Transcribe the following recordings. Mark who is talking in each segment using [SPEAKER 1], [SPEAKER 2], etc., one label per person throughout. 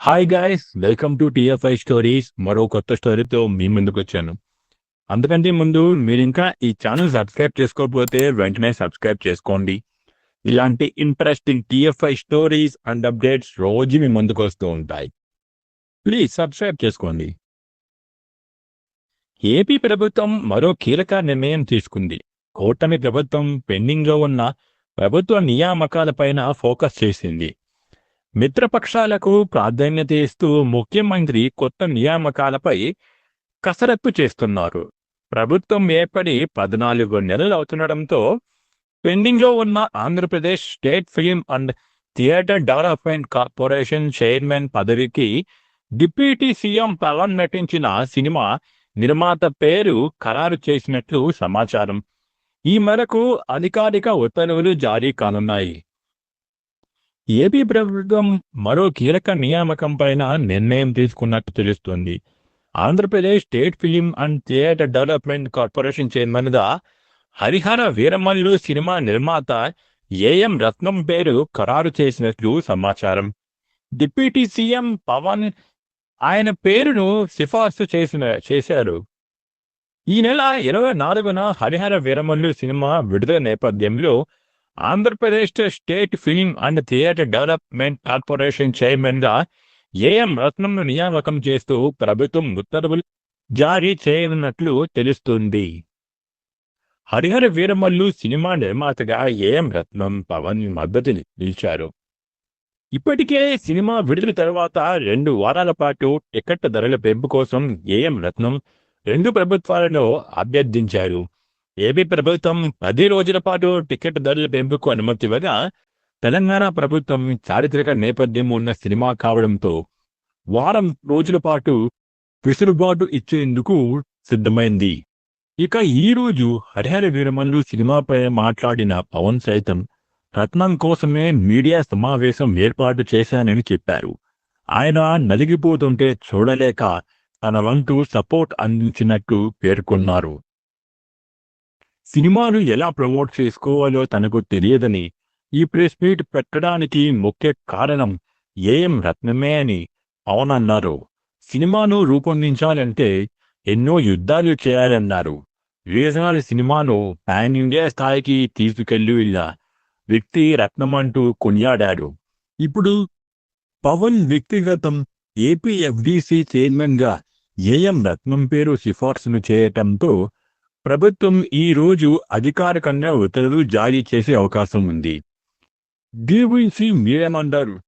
[SPEAKER 1] Hi guys welcome to TFI stories మరో కొత్త స్టోరీతో మీ ముందుకు వచ్చాను. అందుకంటే ముందు మీరు ఇంకా ఈ ఛానల్ సబ్స్క్రైబ్ చేసుకోకపోతే వెంటనే సబ్స్క్రైబ్ చేసుకోండి. ఇలాంటి interesting TFI stories and updates రోజు మీ ముందుకు వస్తూ ఉంటాయి. ప్లీజ్ సబ్స్క్రైబ్ చేసుకోండి. ఏపీ ప్రభుత్వం మరో కీలక నిర్ణయం తీసుకుంది. కూటమి ప్రభుత్వం పెండింగ్లో ఉన్న ప్రభుత్వ నియామకాలపైన ఫోకస్ చేసింది. మిత్రపక్షాలకు ప్రాధాన్యత ఇస్తూ ముఖ్యమంత్రి కొత్త నియామకాలపై కసరత్తు చేస్తున్నారు. ప్రభుత్వం ఏర్పడి పద్నాలుగు నెలలు అవుతుండటంతో పెండింగ్లో ఉన్న Andhra Pradesh state film and theatre development corporation chairman పదవికి డిప్యూటీ సీఎం పవన్ నటించిన సినిమా నిర్మాత పేరు ఖరారు చేసినట్లు సమాచారం. ఈ మేరకు అధికారిక ఉత్తర్వులు జారీ కానున్నాయి. ఏపీ ప్రభుత్వం మరో కీలక నియామకం పైన నిర్ణయం తీసుకున్నట్టు తెలుస్తోంది. Andhra Pradesh state film and theatre development corporation చైర్మన్గా హరిహర వీరమల్లు సినిమా నిర్మాత ఏఎం రత్నం పేరు ఖరారు చేసినట్లు సమాచారం. డిప్యూటీ సీఎం పవన్ ఆయన పేరును సిఫార్సు చేసిన చేశారు. ఈ నెల ఇరవై నాలుగున హరిహర వీరమల్లు సినిమా విడుదల నేపథ్యంలో Andhra Pradesh state film and theatre development corporation చైర్మన్గా ఏఎం రత్నంను నియామకం చేస్తూ ప్రభుత్వం ఉత్తర్వులు జారీ చేయనున్నట్లు తెలుస్తుంది. హరిహర వీరమల్లు సినిమా నిర్మాతగా ఏఎం రత్నం పవన్ మద్దతు నిలిచారు. ఇప్పటికే సినిమా విడుదల తర్వాత రెండు వారాల పాటు టికెట్ ధరల పెంపు కోసం ఏఎం రత్నం రెండు ప్రభుత్వాలలో అభ్యర్థించారు. ఏపీ ప్రభుత్వం పది రోజుల పాటు టికెట్ ధరల పెంపుకు అనుమతి ఇవ్వగా తెలంగాణ ప్రభుత్వం చారిత్రక నేపథ్యం ఉన్న సినిమా కావడంతో వారం రోజుల పాటు విసులుబాటు ఇచ్చేందుకు సిద్ధమైంది. ఇక ఈ రోజు హరిహర వీరమల్లు సినిమాపై మాట్లాడిన పవన్ సైతం రత్నం కోసమే మీడియా సమావేశం ఏర్పాటు చేశానని చెప్పారు. ఆయన నలిగిపోతుంటే చూడలేక తన వంతు సపోర్ట్ అందించినట్టు పేర్కొన్నారు. సినిమాను ఎలా ప్రమోట్ చేసుకోవాలో తనకు తెలియదని ఈ ప్రెస్ మీట్ పెట్టడానికి ముఖ్య కారణం ఏఎం రత్నమే అని అవునన్నారు. సినిమాను రూపొందించాలంటే ఎన్నో యుద్ధాలు చేయాలన్నారు. రీజనల్ సినిమాను పాన్ ఇండియా స్థాయికి తీసుకెళ్ళి వ్యక్తి రత్నం అంటూ కొనియాడాడు. ఇప్పుడు పవన్ వ్యక్తిగతం ఏపీఎఫ్డిసి చైర్మన్గా చైర్మన్గా ఏఎం రత్నం పేరు సిఫార్సును చేయటంతో ప్రభుత్వం ఈ రోజు అధికారికంగా ఉత్తర్వులు జారీ చేసే అవకాశం ఉంది. దీని గురించి మీరేమంటారు?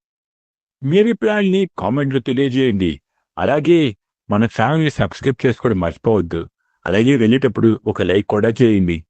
[SPEAKER 1] మీ అభిప్రాయాన్ని కామెంట్లో తెలియజేయండి. అలాగే మన ఛానల్ని సబ్స్క్రైబ్ చేసుకోవడం మర్చిపోవద్దు. అలాగే వెళ్ళేటప్పుడు ఒక లైక్ కూడా చేయండి.